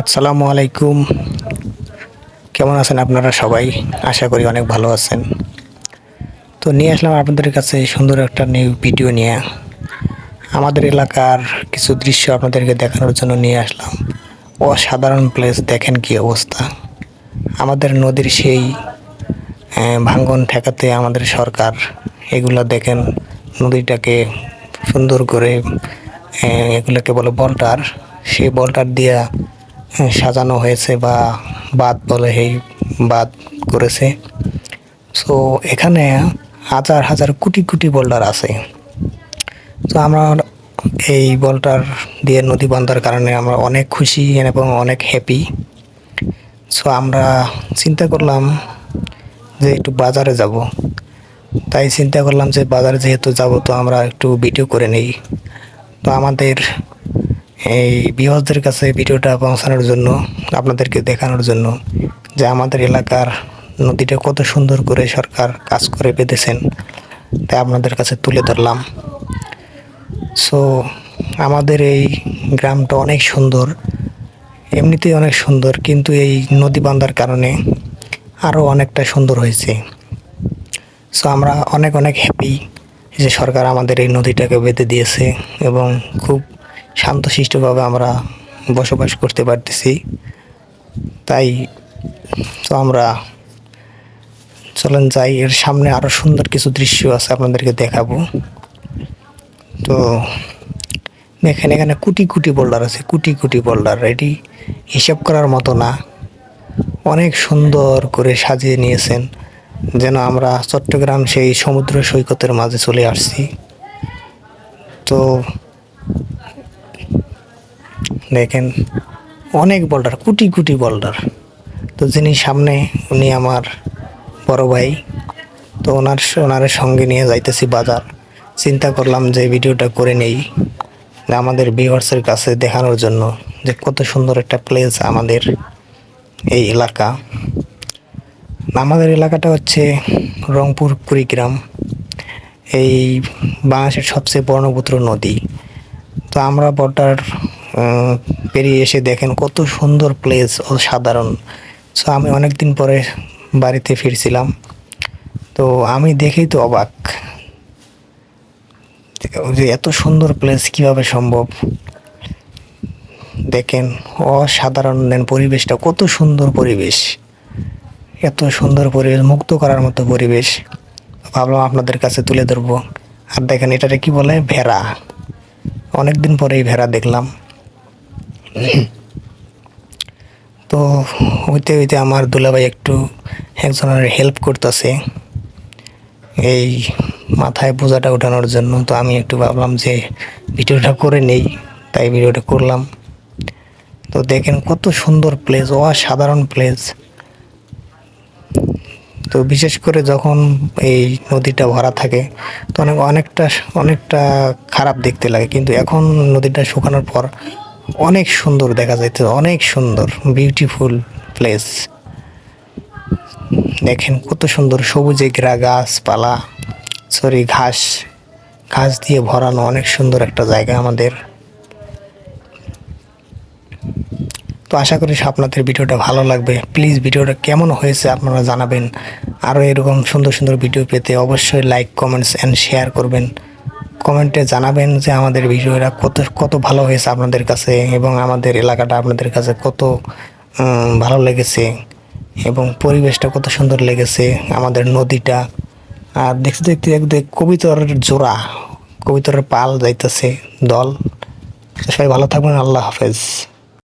আসসালামু আলাইকুম। কেমন আছেন আপনারা সবাই? আশা করি অনেক ভালো আছেন। তো নিয়ে আসলাম আপনাদের কাছে সুন্দর একটা নিউ ভিডিও নিয়ে। আমাদের এলাকার কিছু দৃশ্য আপনাদেরকে দেখানোর জন্য নিয়ে আসলাম। অসাধারণ প্লেস দেখেন কি অবস্থা। আমাদের নদীর সেই ভাঙ্গন ঠেকাতে আমাদের সরকার এগুলো দেখেন, নদীটাকে সুন্দর করে এগুলোকে বলে বল্টার। সেই বল্টার দিয়া সাজানো হয়েছে বা বাদ বলে এই বাদ করেছে। সো এখানে হাজার হাজার কোটি কোটি বোল্ডার আছে। তো আমরা এই বলটার দিয়ে নদী বান্ধার কারণে আমরা অনেক খুশি এবং অনেক হ্যাপি সো আমরা চিন্তা করলাম যে একটু বাজারে যাব। তাই চিন্তা করলাম যে বাজারে যেহেতু যাব, তো আমরা একটু ভিডিও করে নেই। তো আমাদের এই বিহজদের কাছে ভিডিওটা পৌঁছানোর জন্য, আপনাদেরকে দেখানোর জন্য যে আমাদের এলাকার নদীটা কত সুন্দর করে সরকার কাজ করে পেতেছেন তাই আপনাদের কাছে তুলে ধরলাম। সো আমাদের এই গ্রামটা অনেক সুন্দর, এমনিতেই অনেক সুন্দর, কিন্তু এই নদী বান্ধার কারণে আরও অনেকটা সুন্দর হয়েছে। সো আমরা অনেক অনেক হ্যাপি যে সরকার আমাদের এই নদীটাকে বেঁধে দিয়েছে এবং খুব শান্তশিষ্টভাবে আমরা বসবাস করতে পারতেছি। তাই তো আমরা চলেন যাই, এর সামনে আরও সুন্দর কিছু দৃশ্য আছে আপনাদেরকে দেখাবো। তো দেখেন এখানে কোটি কোটি বোল্ডার আছে, কোটি কোটি বোল্ডার এটি হিসাব করার মতো না। অনেক সুন্দর করে সাজিয়ে নিয়েছেন, যেন আমরা চট্টগ্রাম সেই সমুদ্র সৈকতের মাঝে চলে আসছি। তো দেখেন, অনেক বোল্ডার কোটি কোটি বোল্ডার তো যিনি সামনে, উনি আমার বড় ভাই। তো ওনার ওনারের সঙ্গে নিয়ে যাইতেছি বাজার। চিন্তা করলাম যে ভিডিওটা করে নেই। আমাদের ভিউয়ার্সের কাছে দেখানোর জন্য যে কত সুন্দর একটা প্লেস আমাদের এই এলাকা। আমাদের এলাকাটা হচ্ছে রংপুর কুড়িগ্রাম। এই বাংলাদেশের সবচেয়ে বর্ণপুত্র নদী। তো আমরা বর্ডার পেরিয়ে এসে দেখেন কত সুন্দর প্লেস অসাধারণ। সো আমি অনেক দিন পরে বাড়িতে ফিরছিলাম। তো আমি দেখেই তো অবাক যে এত সুন্দর প্লেস কীভাবে সম্ভব? দেখেন অসাধারণ দেন পরিবেশটা, কত সুন্দর পরিবেশ। এত সুন্দর পরিবেশ, মুক্ত করার মতো পরিবেশ। ভাবলাম আপনাদের কাছে তুলে ধরবো। আর দেখেন, এটারে কি বলে? ভেড়া। অনেক দিন পরে এই ভেড়া দেখলাম। তো হইতে হইতে আমার দুলাভাই একটু একজনের হেল্প করতেছে এই মাথায় বোঝাটা ওঠানোর জন্য। তো আমি একটু ভাবলাম যে ভিডিওটা করে নেই, তাই ভিডিওটা করলাম। তো দেখেন কত সুন্দর প্লেস অসাধারণ প্লেস তো বিশেষ করে যখন এই নদীটা ভরা থাকে, তো অনেক অনেকটা অনেকটা খারাপ দেখতে লাগে। কিন্তু এখন নদীটা শুকানোর পর অনেক সুন্দর দেখা যাইতে অনেক সুন্দর বিউটিফুল প্লেস দেখেন কত সুন্দর সবুজে ঘেরা গাছপালা সরি ঘাস ঘাস দিয়ে ভরানো অনেক সুন্দর একটা জায়গা আমাদের। তো আশা করি আপনাদের ভিডিওটা ভালো লাগবে। প্লিজ ভিডিওটা কেমন হয়েছে আপনারা জানাবেন। আরও এরকম সুন্দর সুন্দর ভিডিও পেতে অবশ্যই লাইক কমেন্টস অ্যান্ড শেয়ার করবেন। কমেন্টে জানাবেন যে আমাদের ভিডিওটা কত কত ভালো হয়েছে আপনাদের কাছে এবং আমাদের এলাকাটা আপনাদের কাছে কত ভালো লেগেছে এবং পরিবেশটা কত সুন্দর লেগেছে আমাদের নদীটা। আর দেখতে দেখতে একদম কবিতর জোড়া, কবিতরের পাল যাইতেছে দল। সবাই ভালো থাকবেন, আল্লাহ হাফেজ।